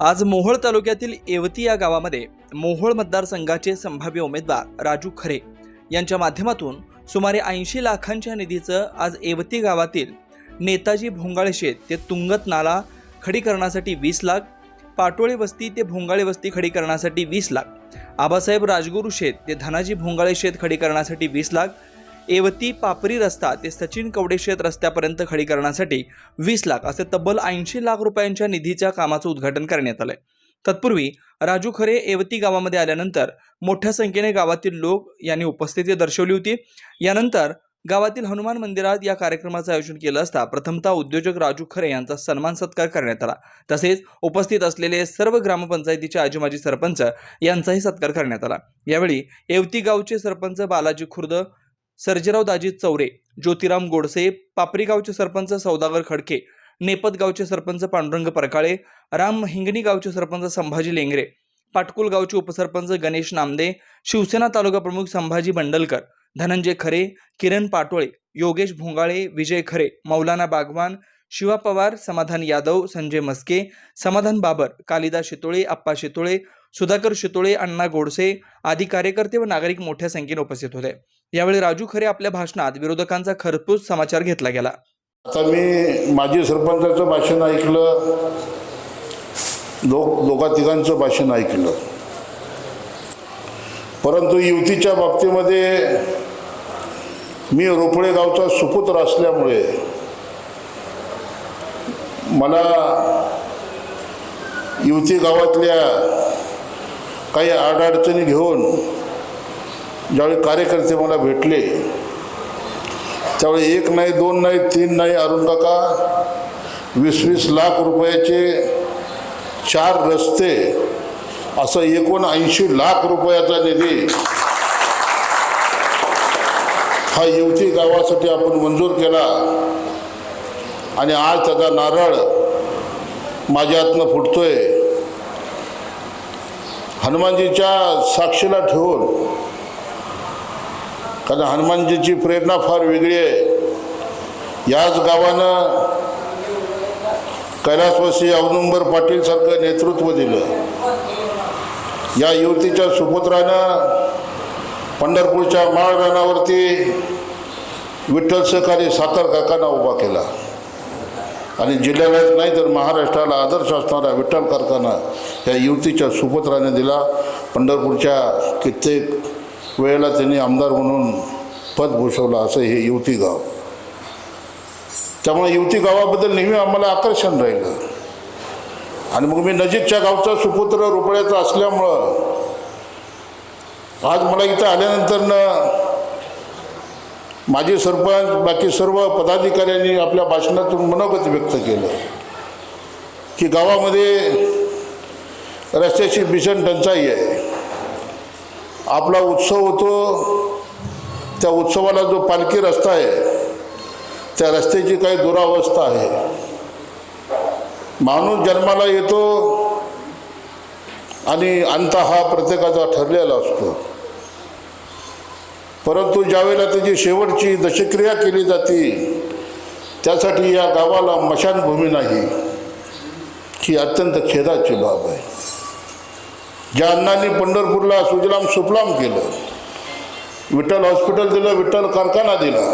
आज मोहोळ तालुक्यातील येवती या गावामध्ये मोहोळ मतदारसंघाचे संभाव्य उमेदवार राजू खरे यांच्या माध्यमातून सुमारे ऐंशी लाखांच्या निधीचं आज येवती गावातील नेताजी भोंगाळे शेत ते तुंगत नाला खडीकरणासाठी वीस लाख पाटोळे वस्ती ते भोंगाळे वस्ती खडीकरणासाठी वीस लाख आबासाहेब राजगुरू शेत ते धनाजी भोंगाळे शेत खडीकरणासाठी वीस लाख येवती पापरी रस्ता ते सचिन कवडे शेत रस्त्यापर्यंत खडीकरणासाठी वीस लाख असे तब्बल ऐंशी लाख रुपयांच्या निधीच्या कामाचं उद्घाटन करण्यात आलंय. तत्पूर्वी राजू खरे येवती गावामध्ये आल्यानंतर मोठ्या संख्येने गावातील लोक यांनी उपस्थिती दर्शवली होती. यानंतर गावातील हनुमान मंदिरात या कार्यक्रमाचं आयोजन केलं असता प्रथमतः उद्योजक राजू खरे यांचा सन्मान सत्कार करण्यात आला. तसेच उपस्थित असलेले सर्व ग्रामपंचायतीचे आजीमाजी सरपंच यांचाही सत्कार करण्यात आला. यावेळी येवती गावचे सरपंच बालाजी खुर्द सर्जेराव दाजी चौरे ज्योतिराम गोडसे पापरी गावचे सरपंच सौदागर खडके नेपत गावचे सरपंच पांडुरंग परकाळे राम हिंगणी गावचे सरपंच संभाजी लेंगरे पाटकुल गावचे उपसरपंच गणेश नामदे शिवसेना तालुका प्रमुख संभाजी बंडलकर धनंजय खरे किरण पाटोळे योगेश भोंगाळे विजय खरे मौलाना बागवान शिवा पवार समाधान यादव संजय मस्के समाधान बाबर कालिदास शितोळे आप्पा शितोळे सुधाकर शितोळे अण्णा गोडसे आदी कार्यकर्ते व नागरिक मोठ्या संख्येने उपस्थित होते. यावेळी राजू खरे आपल्या भाषणात विरोधकांचा खरपूस समाचार घेतला गेला. आता मी माजी सरपंचाचं भाषण ऐकलं लोक लोकातिकांचं भाषण ऐकलं. परंतु युतीच्या बाबतीमध्ये मी रोपळे गावचा सुपुत्र असल्यामुळे मला युती गावातल्या काही अडचणी घेऊन ज्यावेळी कार्यकर्ते मला भेटले त्यावेळी एक नाही दोन नाही तीन नाही अरुण काका वीस वीस लाख रुपयाचे चार रस्ते असं एकूण ऐंशी लाख रुपयाचा निधी हा युवती गावासाठी आपण मंजूर केला. आणि आज त्याचा नारळ माझ्या हातनं फुटतोय. हनुमानजीच्या साक्षीला ठेवून कारण हनुमानजीची प्रेरणा फार वेगळी आहे. याच गावानं कैलासवासी अवनंबर पाटीलसारखं नेतृत्व दिलं. या युवतीच्या सुपुत्रानं पंढरपूरच्या माळ रानावरती विठ्ठल सहकारी सातार काकांना उभा केला. आणि जिल्ह्यालाच नाही तर महाराष्ट्राला आदर्श असणारा विठ्ठल कारखाना या युवतीच्या सुपुत्राने दिला. पंढरपूरच्या कित्येक वेळेला त्यांनी आमदार म्हणून पद भूषवलं असं हे युवती गाव. त्यामुळे युवती गावाबद्दल नेहमी आम्हाला आकर्षण राहिलं. आणि मग मी नजीकच्या गावचा सुपुत्र रुपयाचा असल्यामुळं आज मला इथं आल्यानंतरनं माजी सरपंच बाकी सर्व पदाधिकाऱ्यांनी आपल्या भाषणातून मनोगत व्यक्त केलं. की गावामध्ये रस्त्याची भीषण टंचाई आहे. आपला उत्सव होतो त्या उत्सवाला जो पालखी रस्ता आहे त्या रस्त्याची काही दुरावस्था आहे. माणूस जन्माला येतो आणि अंत हा प्रत्येकाचा ठरलेला असतो. परंतु ज्यावेळेला त्याची शेवटची दशक्रिया केली जाते त्यासाठी या गावाला मशानभूमी नाही ही अत्यंत खेदाची बाब आहे. ज्या अण्णांनी पंढरपूरला सुजलाम सुफलाम केलं विठ्ठल हॉस्पिटल दिलं विठ्ठल कारखाना दिला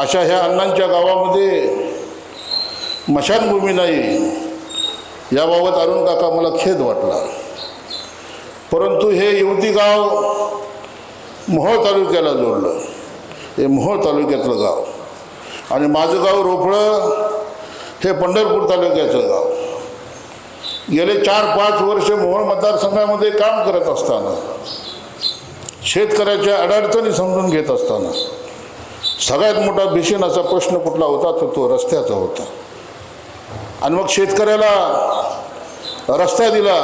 अशा ह्या अण्णांच्या गावामध्ये मशानभूमी नाही याबाबत अरुण काका मला खेद वाटला. परंतु हे युवती गाव मोहोळ तालुक्याला जोडलं. हे मोहोळ तालुक्यातलं गाव. आणि माझं गाव रोपळं हे पंढरपूर तालुक्याचं गाव. गेले चार पाच वर्ष मोहोळ मतदारसंघामध्ये काम करत असताना शेतकऱ्याच्या अडचणी समजून घेत असताना सगळ्यात मोठा भीषण असा प्रश्न कुठला होता तर तो रस्त्याचा होता. आणि मग शेतकऱ्याला रस्ता दिला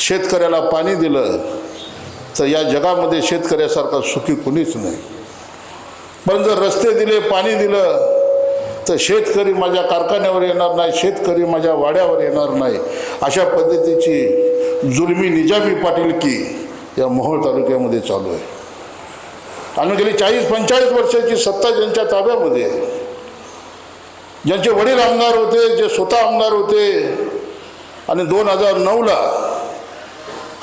शेतकऱ्याला पाणी दिलं तर या जगामध्ये शेतकऱ्यासारखा सुखी कुणीच नाही. पण जर रस्ते दिले पाणी दिलं तर शेतकरी माझ्या कारखान्यावर येणार नाही शेतकरी माझ्या वाड्यावर येणार नाही. अशा पद्धतीची जुलमी निजामी पाटील की या मोहोळ तालुक्यामध्ये चालू आहे. आणि गेली चाळीस पंचेचाळीस वर्षाची सत्ता ज्यांच्या ताब्यामध्ये आहे, ज्यांचे वडील आमदार होते जे स्वतः आमदार होते आणि दोन हजार नऊला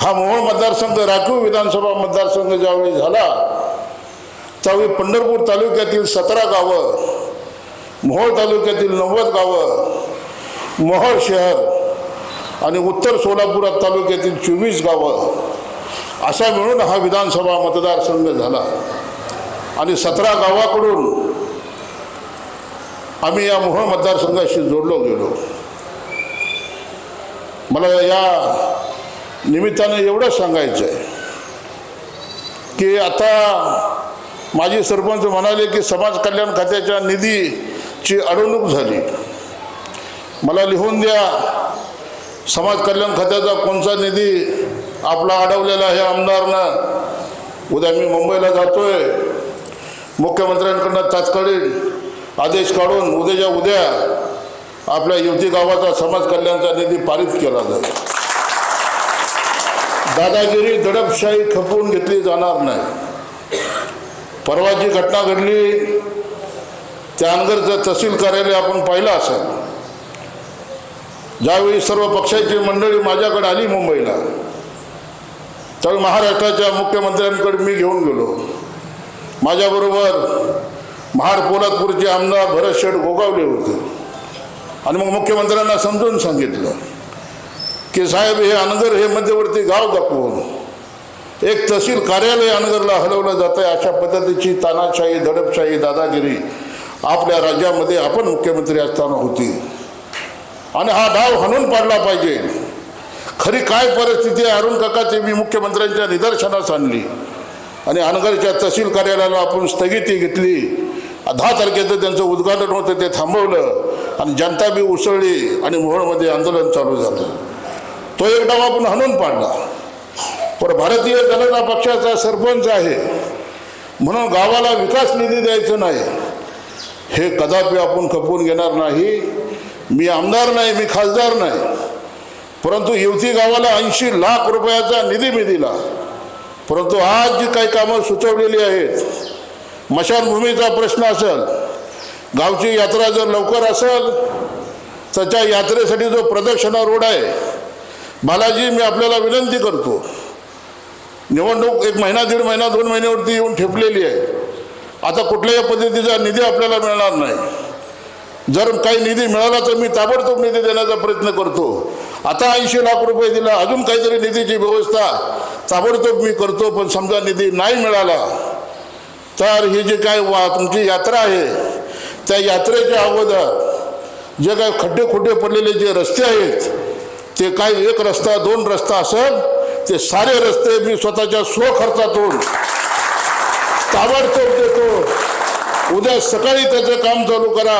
हा मोहोळ मतदारसंघ राखीव विधानसभा मतदारसंघ ज्यावेळी झाला त्यावेळी पंढरपूर तालुक्यातील सतरा गावं मोहोळ तालुक्यातील नव्वद गावं मोहोळ शहर आणि उत्तर सोलापुरात तालुक्यातील चोवीस गावं असा मिळून हा विधानसभा मतदारसंघ झाला. आणि सतरा गावाकडून आम्ही या मोहोळ मतदारसंघाशी जोडलो गेलो. मला या निमित्तानं एवढंच सांगायचं आहे की आता माजी सरपंच म्हणाले की समाज कल्याण खात्याच्या निधीची अडवणूक झाली. मला लिहून द्या समाज कल्याण खात्याचा कोणता निधी आपला अडवलेला आहे आमदारनं? उद्या मी मुंबईला जातोय. मुख्यमंत्र्यांकडनं तात्कालीन आदेश काढून उद्याच्या उद्या आपल्या युवती गावाचा समाज कल्याणचा निधी पारित केला जाईल. दादागिरी दडपशाही खपवून घेतली जाणार नाही. परवाची घटना घडली त्या तहसील कार्यालय आपण पाहिलं असेल ज्यावेळी सर्व पक्षाची मंडळी माझ्याकडे आली मुंबईला तर महाराष्ट्राच्या मुख्यमंत्र्यांकडे मी घेऊन गेलो. माझ्याबरोबर महाड पोलादपूरचे आमदार भरत शेठ गोगावले होते. आणि मग मुख्यमंत्र्यांना समजून सांगितलं. की साहेब हे अनगर हे मध्यवर्ती गाव दाखवून एक तहसील कार्यालय अनगरला हलवलं जातं आहे अशा पद्धतीची तानाशाही दडपशाही दादागिरी आपल्या राज्यामध्ये आपण मुख्यमंत्री असताना होती. आणि हा डाव हाणून पाडला पाहिजे. खरी काय परिस्थिती आहे? अरुण काका ते मी मुख्यमंत्र्यांच्या निदर्शनास आणली. आणि अनगरच्या तहसील कार्यालयाला आपण स्थगिती घेतली. दहा तारखेचं त्यांचं उद्घाटन होतं ते थांबवलं. आणि जनता बी उसळली आणि मोहोळमध्ये आंदोलन चालू झालं. तो एक डाव आपण हाणून पाडला. पण भारतीय जनता पक्षाचा सरपंच आहे. म्हणून गावाला विकास निधी द्यायचं नाही. हे कदापि आपण खपवून घेणार नाही. मी आमदार नाही मी खासदार नाही. परंतु युवती गावाला ऐंशी लाख रुपयाचा निधी मी दिला. परंतु आज जी काही कामं सुचवलेली आहेत मशानभूमीचा प्रश्न असेल गावची यात्रा जर लवकर असेल त्याच्या यात्रेसाठी जो प्रदक्षिणा रोड आहे बालाजी मी आपल्याला विनंती करतो. निवडणूक एक महिना दीड महिना दोन महिन्यावरती येऊन ठेपलेली आहे. आता कुठल्याही पद्धतीचा निधी आपल्याला मिळणार नाही. जर काही निधी मिळाला तर मी ताबडतोब निधी देण्याचा प्रयत्न करतो. आता ऐंशी लाख रुपये दिला अजून काहीतरी निधीची व्यवस्था ताबडतोब मी करतो पण समजा निधी नाही मिळाला तर ही जी काय वा तुमची यात्रा आहे त्या यात्रेच्या अगोदर जे काय खड्डे खुड्डे पडलेले जे रस्ते आहेत ते काय एक रस्ता दोन रस्ता असेल ते सारे रस्ते मी स्वतःच्या स्वखर्चातून ताबडतोब देतो. उद्या सकाळी त्याचं काम चालू करा.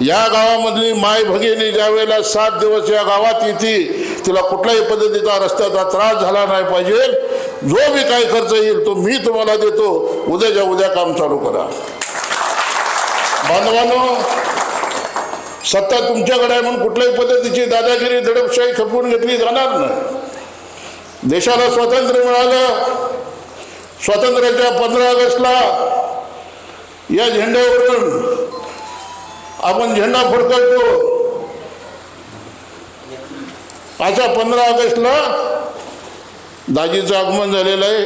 या गावामधली माय भगिनी ज्या वेळेला सात दिवस या गावात येते तिला कुठल्याही पद्धतीचा रस्त्याचा त्रास झाला नाही पाहिजे. जो मी काय खर्च येईल तो मी तुम्हाला देतो. उद्याच्या उद्या काम चालू करा. बांधवानो सत्ता तुमच्याकडे आहे म्हणून कुठल्याही पद्धतीची दादागिरी दडपशाही खपवून घेतली जाणार नाही. देशाला स्वातंत्र्य मिळालं. स्वातंत्र्याच्या पंधरा ऑगस्टला या झेंड्यावरून आपण झेंडा फडकवतो. अशा पंधरा ऑगस्टला दाजीचं आगमन झालेलं आहे.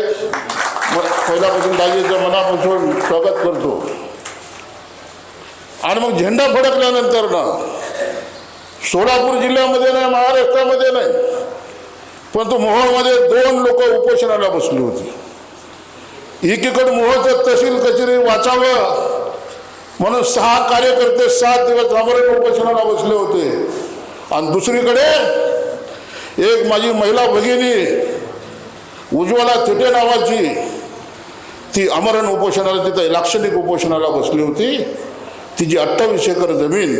पहिल्यापासून दाजीचं मनापासून स्वागत करतो. आणि मग झेंडा फडकल्यानंतर ना सोलापूर जिल्ह्यामध्ये नाही महाराष्ट्रामध्ये नाही परंतु मोहोळमध्ये दोन लोक उपोषणाला बसली होती. एकीकडे मोहोळचं तहसील कचेरी वाचावं म्हणून सहा कार्यकर्ते सात दिवस आमरण उपोषणाला बसले होते. आणि दुसरीकडे एक माझी महिला भगिनी उज्ज्वला थिटे नावाची ती आमरण उपोषणाला तिथं लाक्षणिक उपोषणाला बसली होती. तिची अठ्ठावीस एकर जमीन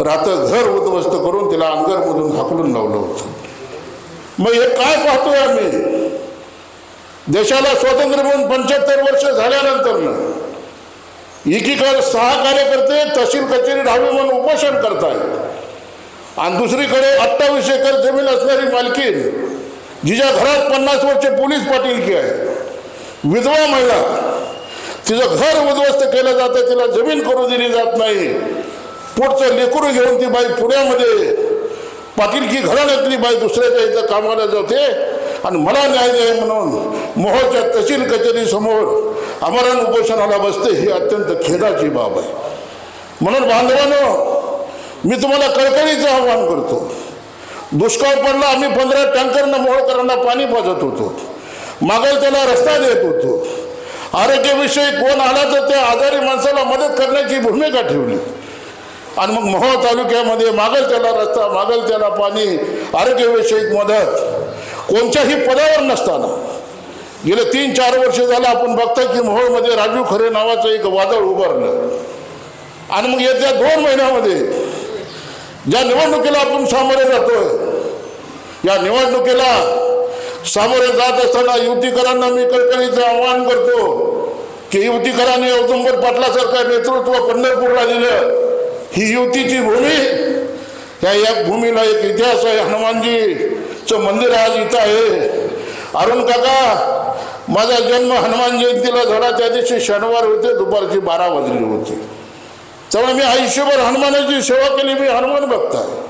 रात्र घर उद्ध्वस्त करून तिला अंगरमधून हाकलून लावलं होतं. मग हे काय पाहतोय आम्ही? देशाला स्वातंत्र्य मिळून पंच्याहत्तर वर्ष झाल्यानंतर एकीकडे सहा कार्यकर्ते तहसील कचेरी ढावी म्हणून उपोषण करतायत. आणि दुसरीकडे अठ्ठावीस एकर जमीन असणारी मालकीन जिच्या घरात पन्नास वर्षे पोलीस पाटीलकी आहे विधवा महिला तिचं घर उद्ध्वस्त केलं जातं तिला जमीन करू दिली जात नाही. पुढचं लेकरू घेऊन ती बाई पुण्यामध्ये पाटीलकी घराण्यातली बाई दुसऱ्याच्या इथं कामाला जाते. आणि मला न्याय द्याय म्हणून मोहोळच्या तहसील कचेरी समोर अमरण उपोषणाला बसते ही अत्यंत खेदाची बाब आहे. म्हणून बांधवानो मी तुम्हाला कळकळीचं आव्हान करतो. दुष्काळ पडला आम्ही पंधरा टँकरनं मोहोळकरांना पाणी पाजत होतो. मागेल त्याला रस्ता देत होतो. आरोग्याविषयी कोण आला तर त्या आजारी माणसाला मदत करण्याची भूमिका ठेवली. आणि मग मोहोळ तालुक्यामध्ये मागेल त्याला रस्ता मागेल त्याला पाणी आरोग्यविषयक मदत. कोणत्याही पदावर नसताना. गेले तीन चार वर्ष झालं आपण बघतो की मोहोळमध्ये राजू खरे नावाचं एक वादळ उभारलं. आणि मग येत्या दोन महिन्यामध्ये ज्या निवडणुकीला आपण सामोरे जातोय या निवडणुकीला सामोरे जात असताना युतीकरांना मी कळकळीचं आवाहन करतो की युतीकरांनी औदुंबर पाटलासारखं नेतृत्व पंढरपूरला दिलं. ही युतीची भूमी या या भूमीला एक इतिहास आहे. हनुमानजीचं मंदिर आज इथं आहे. अरुण काका माझा जन्म हनुमान जयंतीला झाला. त्या दिवशी शनिवार होते दुपारची बारा वाजली होती. त्यामुळे मी आयुष्यभर हनुमानाची सेवा केली. मी हनुमान भक्त आहे.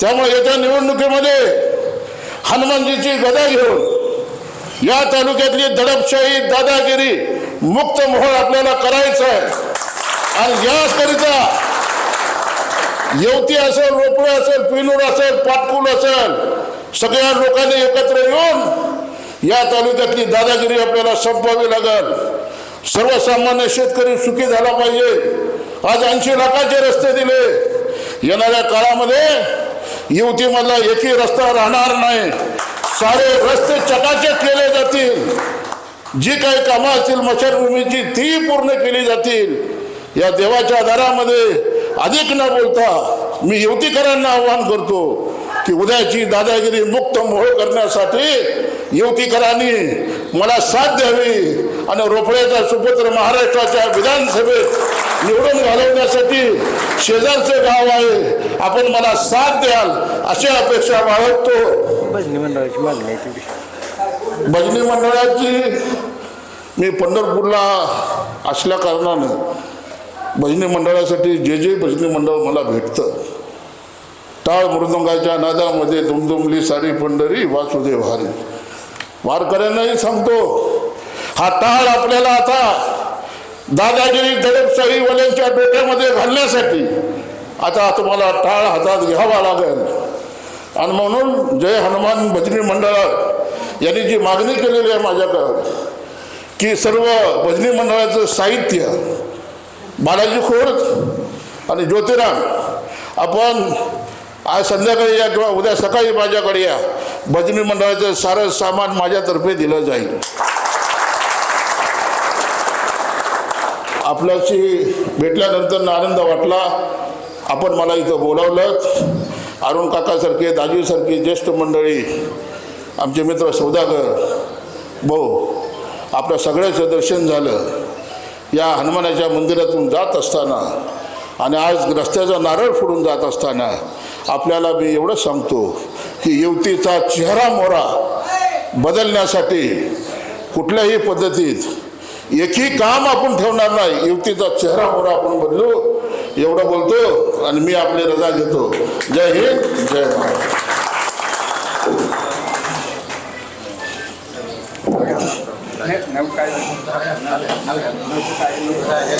त्यामुळे येत्या निवडणुकीमध्ये हनुमानजीची गदा घेऊन या तालुक्यातली दडपशाही दादागिरी मुक्त मोहळ आपल्याला करायचं आहे. आणि याकरिता येवती असेल रोपळे असेल पिनूर असेल पाटकुल असेल सगळ्या लोकांनी एकत्र येऊन या तालुक्यातली दादागिरी आपल्याला संपवावी लागेल. सर्वसामान्य शेतकरी सुखी झाला पाहिजे. आज ऐंशी लाखाचे रस्ते दिले. येणाऱ्या काळामध्ये युवतीमधला एकही रस्ता राहणार नाही. सारे रस्ते चकाचक केले जातील. जी काही कामं असतील मशानभूमीची ती पूर्ण केली जातील. या देवाच्या दारामध्ये अधिक न बोलता मी युवतीकरांना आवाहन करतो की उद्याची दादागिरी मुक्त मोह करण्यासाठी युवतीकरांनी मला साथ द्यावी आणि रोपड्याचा सुपुत्र महाराष्ट्राच्या विधानसभेत निवडून घालवण्यासाठी शेजारचे गाव आहे. आपण मला साथ द्याल अशी अपेक्षा बाळगतो. भजनी मंडळाची मागणी भजनी मंडळाची मी पंढरपूरला असल्या कारणानं भजनी मंडळासाठी जे जे भजनी मंडळ मला भेटतं टाळ मृदंगाच्या नादामध्ये दुमदुमली सारी पंढरी वासुदेव हरी. वारकऱ्यांनाही सांगतो हा टाळ आपल्याला आता दादागिरी दडपशाही वाल्यांच्या डोक्यामध्ये घालण्यासाठी आता तुम्हाला टाळ हातात घ्यावा लागेल. आणि म्हणून जय हनुमान भजनी मंडळ यांनी जी मागणी केलेली आहे माझ्याकडं की सर्व भजनी मंडळाचं साहित्य बालाजी खोड आणि ज्योतिराम आपण आज संध्याकाळी या किंवा उद्या सकाळी माझ्याकडे या. भजनी मंडळाचं सारं सामान माझ्यातर्फे दिलं जाईल. आपल्याशी भेटल्यानंतर आनंद वाटला आपण मला इथं बोलावलं अरुण काकासारखे दाजीसारखी ज्येष्ठ मंडळी आमचे मित्र सौदागर भाऊ आपल्या सगळ्याचं दर्शन झालं. या हनुमानाच्या मंदिरातून जात असताना आणि आज रस्त्याचा नारळ फोडून जात असताना आपल्याला मी एवढं सांगतो की युवतीचा चेहरा मोरा बदलण्यासाठी कुठल्याही पद्धतीत एकही काम आपण ठेवणार नाही. युवतीचा चेहरा मोरा आपण बदलू एवढं बोलतो आणि मी आपली रजा घेतो. जय हिंद जय महाराज काय?